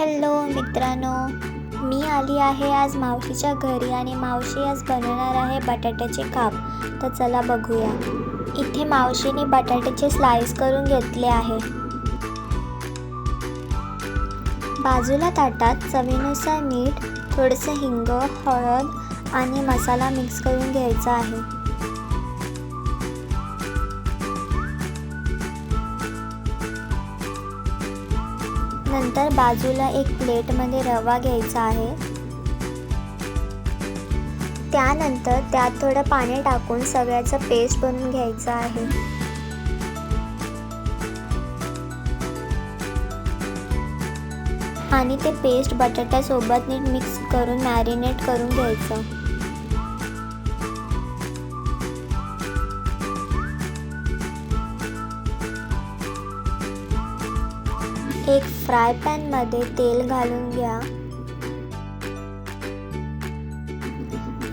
Hello मित्रांनो मी आली आहे आज मावशीच्या घरी आणि मावशी आज बनवणार आहे बटाट्याचे काप. तर चला बघूया. इथे मावशीने बटाट्याचे स्लाइस करून घेतले आहे. बाजूला ताटात चवीनुसार मीठ थोडंसं हिंग हळद आणि मसाला मिक्स करून घ्यायचा आहे. नंतर बाजूला एक प्लेटमध्ये रवा घ्यायचा आहे. त्यानंतर त्यात थोडं पाणी टाकून सगळ्याचं पेस्ट बनवून घ्यायचं आहे. आणि ते पेस्ट बटाट्यासोबत नीट मिक्स करून मॅरिनेट करून घ्यायचं. एक फ्राय पॅनमध्ये तेल घालून घ्या.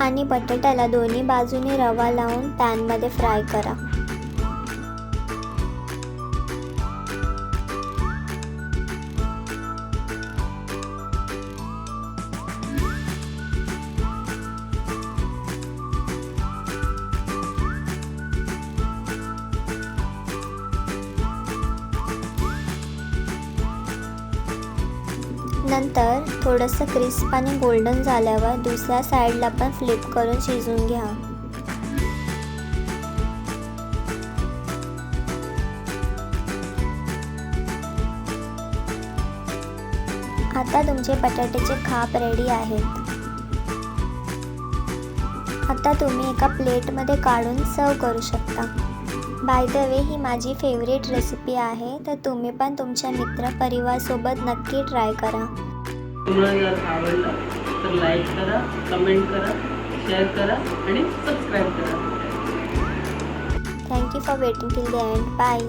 आणि बटाट्याला दोन्ही बाजूने रवा लावून पॅनमध्ये फ्राय करा. नंतर थोडंसं क्रिस्प आणि गोल्डन झाल्यावर दुसऱ्या साईडला पण फ्लिप करून शिजून घ्या. आता तुमचे बटाट्याचे खाप रेडी आहेत. आता तुम्ही एका प्लेटमध्ये काढून सर्व करू शकता. बाय द वे ही माझी फेवरेट रेसिपी आहे. तर तुम्ही पण तुमच्या मित्र परिवारसोबत नक्की ट्राय करा. तुम्हाला जर आवडलं तर लाईक करा कमेंट करा शेअर करा आणि सबस्क्राईब करा. Thank you for waiting till the end bye